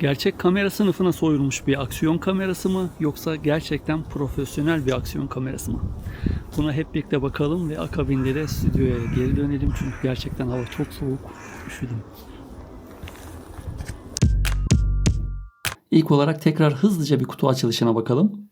Gerçek kamera sınıfına soyulmuş bir aksiyon kamerası mı yoksa gerçekten profesyonel bir aksiyon kamerası mı? Buna hep birlikte bakalım ve akabinde de stüdyoya geri dönelim çünkü gerçekten hava çok soğuk. Üşüdüm. İlk olarak tekrar hızlıca bir kutu açılışına bakalım.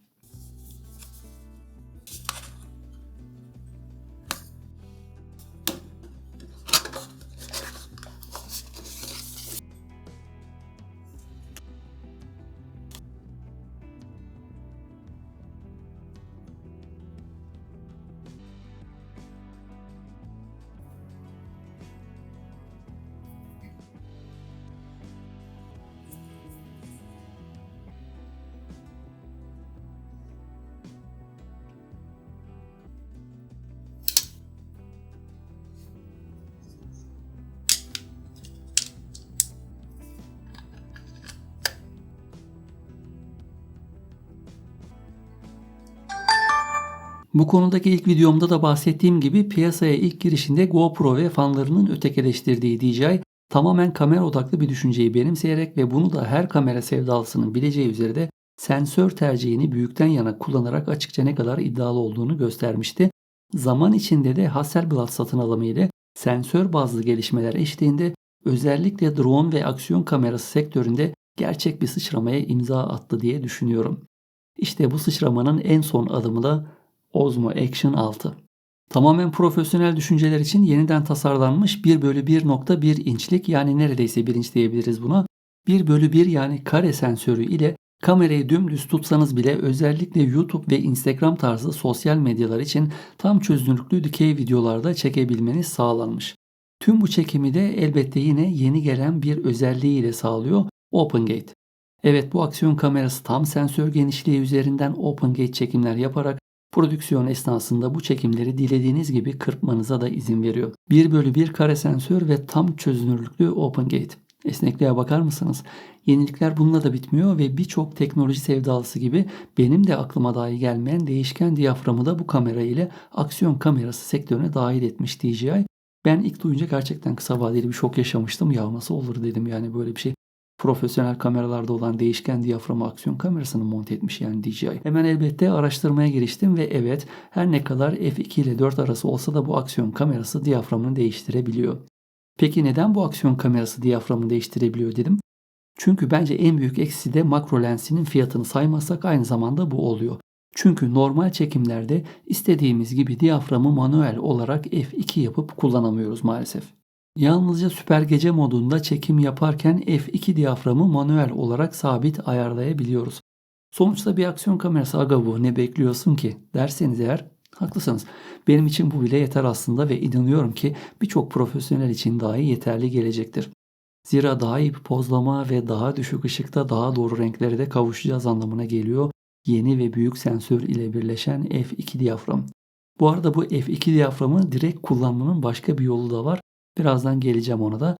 Bu konudaki ilk videomda da bahsettiğim gibi piyasaya ilk girişinde GoPro ve fanlarının ötekeleştirdiği DJI tamamen kamera odaklı bir düşünceyi benimseyerek ve bunu da her kamera sevdalısının bileceği üzere de sensör tercihini büyükten yana kullanarak açıkça ne kadar iddialı olduğunu göstermişti. Zaman içinde de Hasselblad satın alımı ile sensör bazlı gelişmeler eşliğinde özellikle drone ve aksiyon kamerası sektöründe gerçek bir sıçramaya imza attı diye düşünüyorum. İşte bu sıçramanın en son adımı da Osmo Action 6. Tamamen profesyonel düşünceler için yeniden tasarlanmış 1 bölü 1.1 inçlik yani neredeyse 1 inç diyebiliriz buna. 1 bölü 1 yani kare sensörü ile kamerayı dümdüz tutsanız bile özellikle YouTube ve Instagram tarzı sosyal medyalar için tam çözünürlüklü dikey videolarda çekebilmeniz sağlanmış. Tüm bu çekimi de elbette yine yeni gelen bir özelliği ile sağlıyor OpenGate. Evet bu aksiyon kamerası tam sensör genişliği üzerinden OpenGate çekimler yaparak Prodüksiyon esnasında bu çekimleri dilediğiniz gibi kırpmanıza da izin veriyor. 1 bölü 1 kare sensör ve tam çözünürlüklü OpenGate. Esnekliğe bakar mısınız? Yenilikler bununla da bitmiyor ve birçok teknoloji sevdalısı gibi benim de aklıma dahi gelmeyen değişken diyaframı da bu kamera ile aksiyon kamerası sektörüne dahil etmiş DJI. Ben ilk duyunca gerçekten kısa vadeli bir şok yaşamıştım. Ya nasıl olur dedim yani böyle bir şey profesyonel kameralarda olan değişken diyafram aksiyon kamerasını monte etmiş yani DJI. Hemen elbette araştırmaya giriştim ve evet her ne kadar f2 ile 4 arası olsa da bu aksiyon kamerası diyaframını değiştirebiliyor. Peki neden bu aksiyon kamerası diyaframını değiştirebiliyor dedim. Çünkü bence en büyük eksi de makro lensinin fiyatını saymazsak aynı zamanda bu oluyor. Çünkü normal çekimlerde istediğimiz gibi diyaframı manuel olarak f2 yapıp kullanamıyoruz maalesef. Yalnızca süper gece modunda çekim yaparken f2 diyaframı manuel olarak sabit ayarlayabiliyoruz. Sonuçta bir aksiyon kamerası aga bu ne bekliyorsun ki derseniz eğer haklısınız. Benim için bu bile yeter aslında ve inanıyorum ki birçok profesyonel için dahi yeterli gelecektir. Zira daha iyi bir pozlama ve daha düşük ışıkta daha doğru renklere de kavuşacağız anlamına geliyor yeni ve büyük sensör ile birleşen f2 diyafram. Bu arada bu f2 diyaframı direkt kullanmanın başka bir yolu da var. Birazdan geleceğim ona da.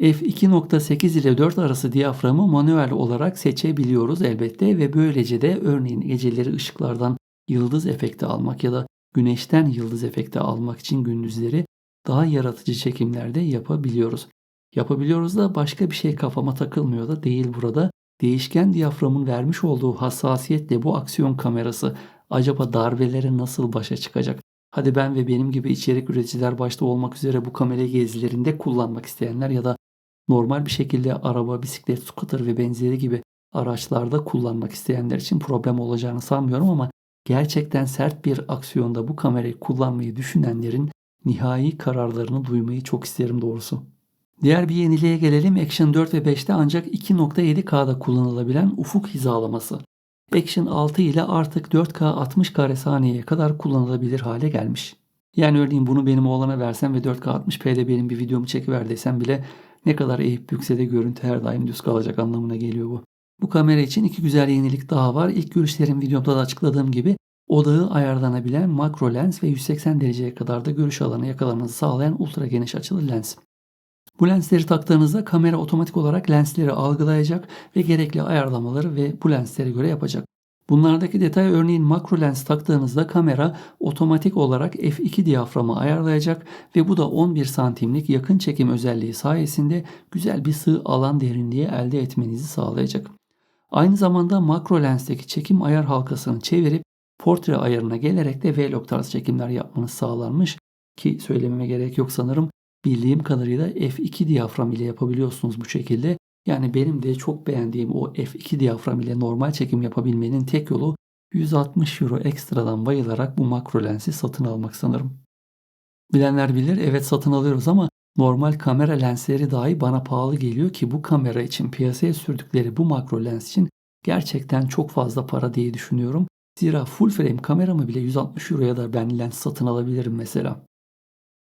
F2.8 ile 4 arası diyaframı manuel olarak seçebiliyoruz elbette ve böylece de örneğin geceleri ışıklardan yıldız efekti almak ya da güneşten yıldız efekti almak için gündüzleri daha yaratıcı çekimlerde yapabiliyoruz. Yapabiliyoruz da başka bir şey kafama takılmıyor da değil burada. Değişken diyaframın vermiş olduğu hassasiyetle bu aksiyon kamerası acaba darbelere nasıl başa çıkacak? Hadi ben ve benim gibi içerik üreticiler başta olmak üzere bu kamera gezilerinde kullanmak isteyenler ya da normal bir şekilde araba, bisiklet, scooter ve benzeri gibi araçlarda kullanmak isteyenler için problem olacağını sanmıyorum ama gerçekten sert bir aksiyonda bu kamerayı kullanmayı düşünenlerin nihai kararlarını duymayı çok isterim doğrusu. Diğer bir yeniliğe gelelim. Action 4 ve 5'te ancak 2.7K'da kullanılabilen ufuk hizalaması. Action 6 ile artık 4K 60 kare saniyeye kadar kullanılabilir hale gelmiş. Yani örneğin bunu benim oğlana versem ve 4K 60p'de benim bir videomu çekiver desem bile ne kadar eğip bükse de görüntü her daim düz kalacak anlamına geliyor bu. Bu kamera için iki güzel yenilik daha var. İlk görüşlerim videomda da açıkladığım gibi odağı ayarlanabilen makro lens ve 180 dereceye kadar da görüş alanı yakalamanızı sağlayan ultra geniş açılı lens. Bu lensleri taktığınızda kamera otomatik olarak lensleri algılayacak ve gerekli ayarlamaları ve bu lenslere göre yapacak. Bunlardaki detay örneğin makro lens taktığınızda kamera otomatik olarak f2 diyaframı ayarlayacak ve bu da 11 santimlik yakın çekim özelliği sayesinde güzel bir sığ alan derinliği elde etmenizi sağlayacak. Aynı zamanda makro lensteki çekim ayar halkasını çevirip portre ayarına gelerek de vlog tarzı çekimler yapmanız sağlanmış ki söylememe gerek yok sanırım. Bildiğim kadarıyla f2 diyafram ile yapabiliyorsunuz bu şekilde. Yani benim de çok beğendiğim o f2 diyafram ile normal çekim yapabilmenin tek yolu 160 euro ekstradan bayılarak bu makro lensi satın almak sanırım. Bilenler bilir evet satın alıyoruz ama normal kamera lensleri dahi bana pahalı geliyor ki bu kamera için piyasaya sürdükleri bu makro lens için gerçekten çok fazla para diye düşünüyorum. Zira full frame kameramı bile 160 euroya da ben lens satın alabilirim mesela.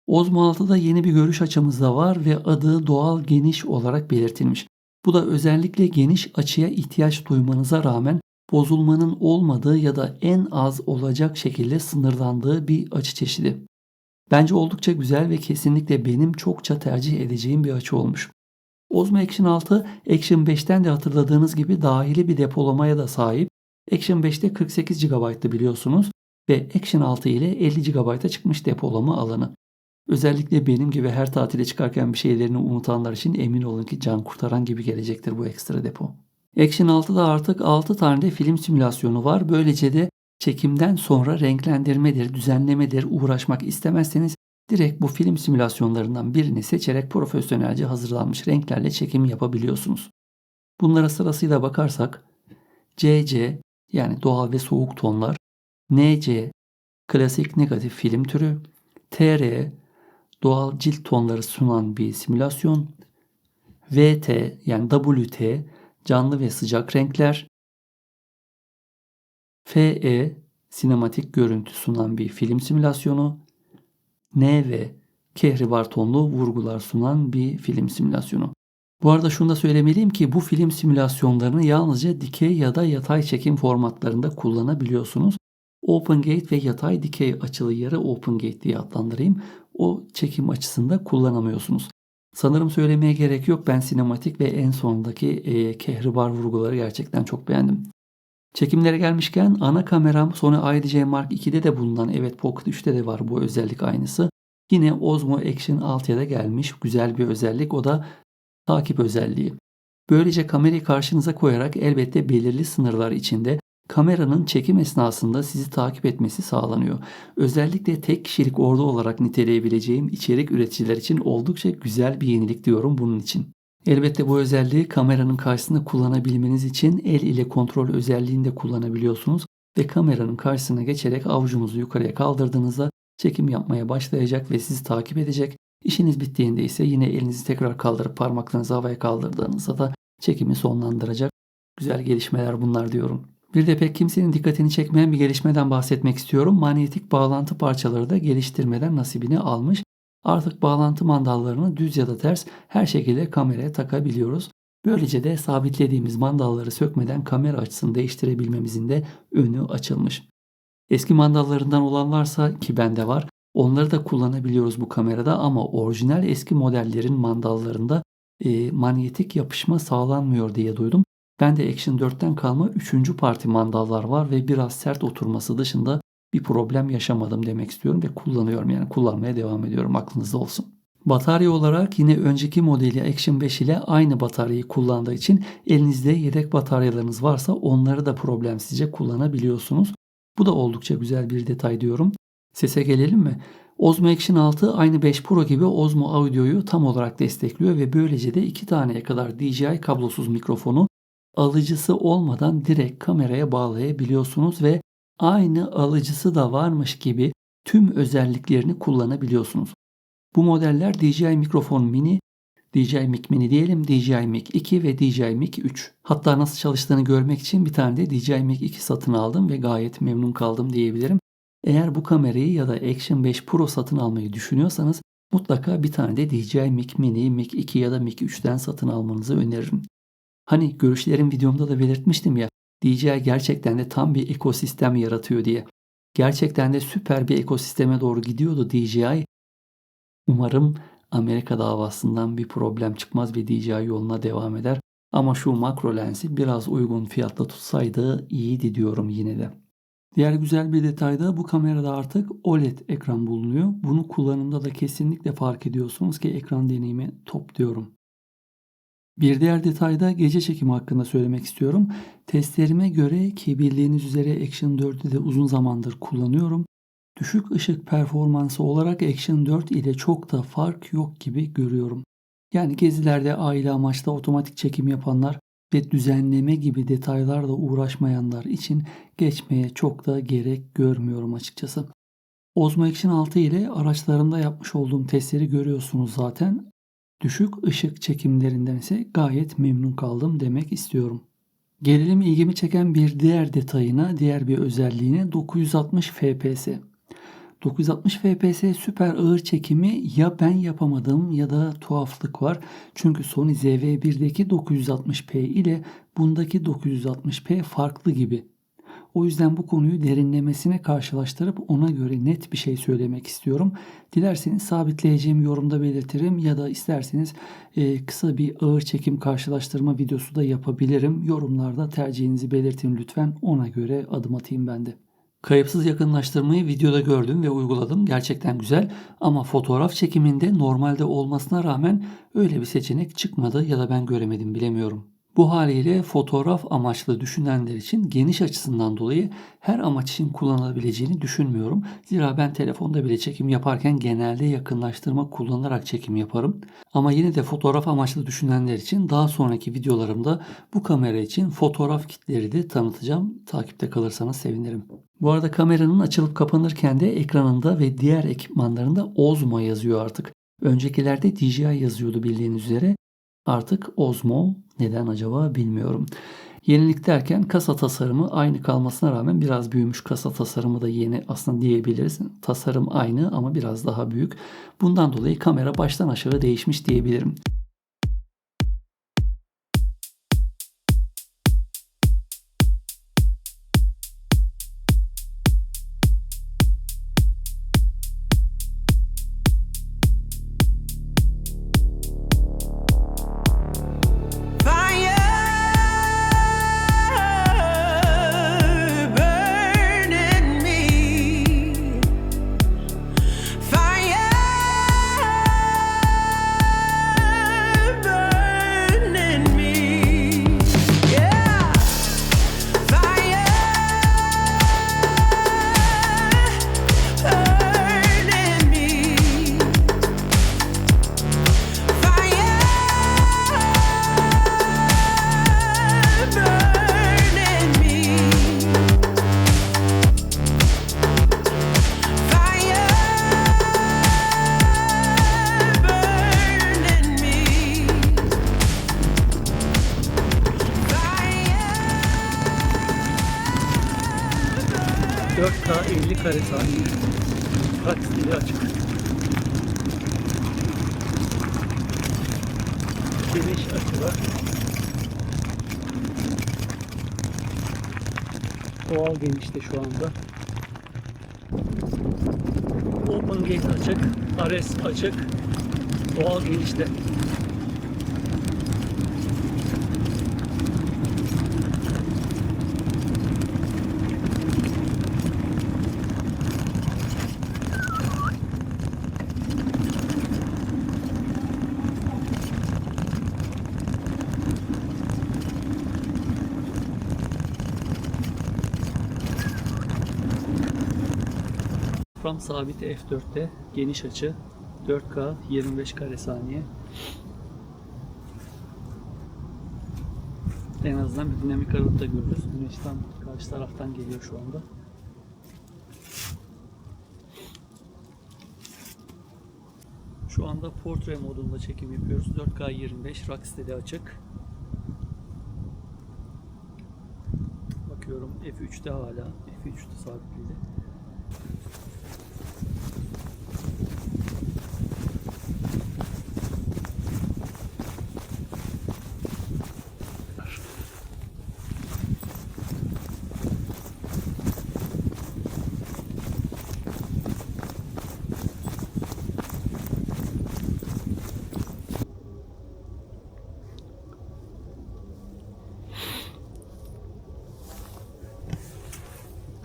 Osmo 6'da yeni bir görüş açımız da var ve adı doğal geniş olarak belirtilmiş. Bu da özellikle geniş açıya ihtiyaç duymanıza rağmen bozulmanın olmadığı ya da en az olacak şekilde sınırlandığı bir açı çeşidi. Bence oldukça güzel ve kesinlikle benim çokça tercih edeceğim bir açı olmuş. Osmo Action 6 Action 5'ten de hatırladığınız gibi dahili bir depolamaya da sahip. Action 5'te 48 GB'tı biliyorsunuz ve Action 6 ile 50 GB'a çıkmış depolama alanı. Özellikle benim gibi her tatile çıkarken bir şeylerini unutanlar için emin olun ki can kurtaran gibi gelecektir bu ekstra depo. Action 6'da artık 6 tane de film simülasyonu var. Böylece de çekimden sonra renklendirmedir, düzenlemedir uğraşmak istemezseniz direkt bu film simülasyonlarından birini seçerek profesyonelce hazırlanmış renklerle çekim yapabiliyorsunuz. Bunlara sırasıyla bakarsak CC yani doğal ve soğuk tonlar, NC klasik negatif film türü, TR doğal cilt tonları sunan bir simülasyon, VT yani WT canlı ve sıcak renkler, FE sinematik görüntü sunan bir film simülasyonu, NV kehribar tonlu vurgular sunan bir film simülasyonu. Bu arada şunu da söylemeliyim ki bu film simülasyonlarını yalnızca dikey ya da yatay çekim formatlarında kullanabiliyorsunuz. Open Gate ve yatay dikey açılı yarı Open Gate diye adlandırayım. O çekim açısında kullanamıyorsunuz. Sanırım söylemeye gerek yok. Ben sinematik ve en sondaki e, kehribar vurguları gerçekten çok beğendim. Çekimlere gelmişken ana kameram Sony IDJ Mark II'de de bulunan evet Pocket 3'te de var bu özellik aynısı. Yine Osmo Action 6'ya da gelmiş güzel bir özellik o da takip özelliği. Böylece kamerayı karşınıza koyarak elbette belirli sınırlar içinde kameranın çekim esnasında sizi takip etmesi sağlanıyor. Özellikle tek kişilik ordu olarak niteleyebileceğim içerik üreticiler için oldukça güzel bir yenilik diyorum bunun için. Elbette bu özelliği kameranın karşısında kullanabilmeniz için el ile kontrol özelliğini de kullanabiliyorsunuz ve kameranın karşısına geçerek avucunuzu yukarıya kaldırdığınızda çekim yapmaya başlayacak ve sizi takip edecek. İşiniz bittiğinde ise yine elinizi tekrar kaldırıp parmaklarınızı havaya kaldırdığınızda da çekimi sonlandıracak. Güzel gelişmeler bunlar diyorum. Bir de pek kimsenin dikkatini çekmeyen bir gelişmeden bahsetmek istiyorum. Manyetik bağlantı parçaları da geliştirmeden nasibini almış. Artık bağlantı mandallarını düz ya da ters her şekilde kameraya takabiliyoruz. Böylece de sabitlediğimiz mandalları sökmeden kamera açısını değiştirebilmemizin de önü açılmış. Eski mandallarından olan varsa ki bende var onları da kullanabiliyoruz bu kamerada ama orijinal eski modellerin mandallarında e, manyetik yapışma sağlanmıyor diye duydum. Ben de Action 4'ten kalma 3. parti mandallar var ve biraz sert oturması dışında bir problem yaşamadım demek istiyorum ve kullanıyorum yani kullanmaya devam ediyorum aklınızda olsun. Batarya olarak yine önceki modeli Action 5 ile aynı bataryayı kullandığı için elinizde yedek bataryalarınız varsa onları da problemsizce kullanabiliyorsunuz. Bu da oldukça güzel bir detay diyorum. Sese gelelim mi? Osmo Action 6 aynı 5 Pro gibi Osmo Audio'yu tam olarak destekliyor ve böylece de iki taneye kadar DJI kablosuz mikrofonu alıcısı olmadan direkt kameraya bağlayabiliyorsunuz ve aynı alıcısı da varmış gibi tüm özelliklerini kullanabiliyorsunuz. Bu modeller DJI Mikrofon Mini, DJI Mic Mini diyelim, DJI Mic 2 ve DJI Mic 3. Hatta nasıl çalıştığını görmek için bir tane de DJI Mic 2 satın aldım ve gayet memnun kaldım diyebilirim. Eğer bu kamerayı ya da Action 5 Pro satın almayı düşünüyorsanız mutlaka bir tane de DJI Mic Mini, Mic 2 ya da Mic 3'ten satın almanızı öneririm. Hani görüşlerim videomda da belirtmiştim ya DJI gerçekten de tam bir ekosistem yaratıyor diye. Gerçekten de süper bir ekosisteme doğru gidiyordu DJI. Umarım Amerika davasından bir problem çıkmaz ve DJI yoluna devam eder. Ama şu makro lensi biraz uygun fiyatla tutsaydı iyiydi diyorum yine de. Diğer güzel bir detay da bu kamerada artık OLED ekran bulunuyor. Bunu kullanımda da kesinlikle fark ediyorsunuz ki ekran deneyimi top diyorum. Bir diğer detay da gece çekimi hakkında söylemek istiyorum. Testlerime göre ki bildiğiniz üzere Action 4'ü de uzun zamandır kullanıyorum. Düşük ışık performansı olarak Action 4 ile çok da fark yok gibi görüyorum. Yani gezilerde aile amaçlı otomatik çekim yapanlar ve düzenleme gibi detaylarla uğraşmayanlar için geçmeye çok da gerek görmüyorum açıkçası. Osmo Action 6 ile araçlarımda yapmış olduğum testleri görüyorsunuz zaten. Düşük ışık çekimlerinden ise gayet memnun kaldım demek istiyorum. Gelelim ilgimi çeken bir diğer detayına, diğer bir özelliğine 960 FPS. 960 FPS süper ağır çekimi ya ben yapamadım ya da tuhaflık var. Çünkü Sony ZV-1'deki 960p ile bundaki 960p farklı gibi. O yüzden bu konuyu derinlemesine karşılaştırıp ona göre net bir şey söylemek istiyorum. Dilerseniz sabitleyeceğim yorumda belirtirim ya da isterseniz e, kısa bir ağır çekim karşılaştırma videosu da yapabilirim. Yorumlarda tercihinizi belirtin lütfen ona göre adım atayım ben de. Kayıpsız yakınlaştırmayı videoda gördüm ve uyguladım. Gerçekten güzel ama fotoğraf çekiminde normalde olmasına rağmen öyle bir seçenek çıkmadı ya da ben göremedim bilemiyorum. Bu haliyle fotoğraf amaçlı düşünenler için geniş açısından dolayı her amaç için kullanılabileceğini düşünmüyorum. Zira ben telefonda bile çekim yaparken genelde yakınlaştırma kullanarak çekim yaparım. Ama yine de fotoğraf amaçlı düşünenler için daha sonraki videolarımda bu kamera için fotoğraf kitleri de tanıtacağım. Takipte kalırsanız sevinirim. Bu arada kameranın açılıp kapanırken de ekranında ve diğer ekipmanlarında Osmo yazıyor artık. Öncekilerde DJI yazıyordu bildiğiniz üzere. Artık Osmo neden acaba bilmiyorum. Yenilik derken kasa tasarımı aynı kalmasına rağmen biraz büyümüş. Kasa tasarımı da yeni aslında diyebiliriz. Tasarım aynı ama biraz daha büyük. Bundan dolayı kamera baştan aşağı değişmiş diyebilirim. 4K 50 kare saniye. Kaç dili açık. Geniş açılar. Doğal genişte şu anda. Open gate açık. RS açık. Doğal genişte. Tam sabit F4'te geniş açı 4K 25 kare saniye. En azından bir dinamik aralıkta görürüz. Güneş tam karşı taraftan geliyor şu anda. Şu anda portre modunda çekim yapıyoruz. 4K 25 Rocksteady açık. Bakıyorum F3'te hala. F3'te sabitliydi.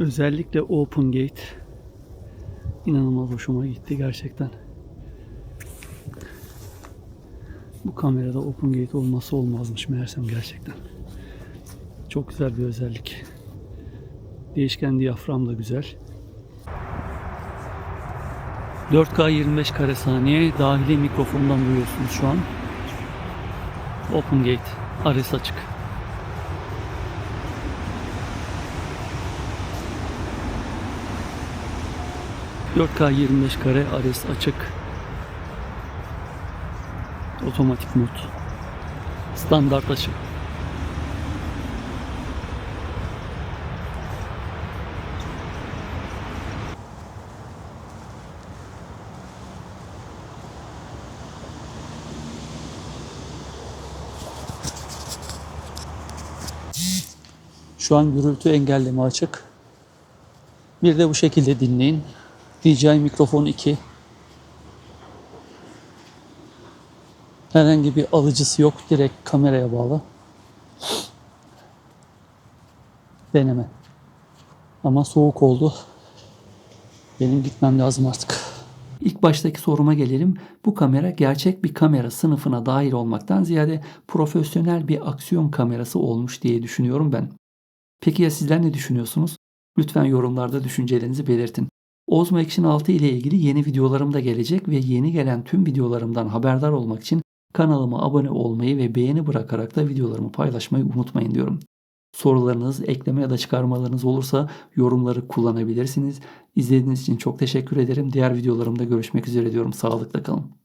Özellikle Open Gate inanılmaz hoşuma gitti gerçekten. Bu kamerada Open Gate olması olmazmış meğersem gerçekten. Çok güzel bir özellik. Değişken diyafram da güzel. 4K 25 kare saniye dahili mikrofondan duyuyorsunuz şu an. Open Gate. Ares açık. ...4K 25 kare Ares açık. Otomatik mod. Standart açık. Şu an gürültü engelleme açık. Bir de bu şekilde dinleyin. DJI mikrofon 2. Herhangi bir alıcısı yok. Direkt kameraya bağlı. Deneme. Ama soğuk oldu. Benim gitmem lazım artık. İlk baştaki soruma gelelim. Bu kamera gerçek bir kamera sınıfına dahil olmaktan ziyade profesyonel bir aksiyon kamerası olmuş diye düşünüyorum ben. Peki ya sizler ne düşünüyorsunuz? Lütfen yorumlarda düşüncelerinizi belirtin. Osmo Action 6 ile ilgili yeni videolarım da gelecek ve yeni gelen tüm videolarımdan haberdar olmak için kanalıma abone olmayı ve beğeni bırakarak da videolarımı paylaşmayı unutmayın diyorum. Sorularınız, ekleme ya da çıkarmalarınız olursa yorumları kullanabilirsiniz. İzlediğiniz için çok teşekkür ederim. Diğer videolarımda görüşmek üzere diyorum. Sağlıkla kalın.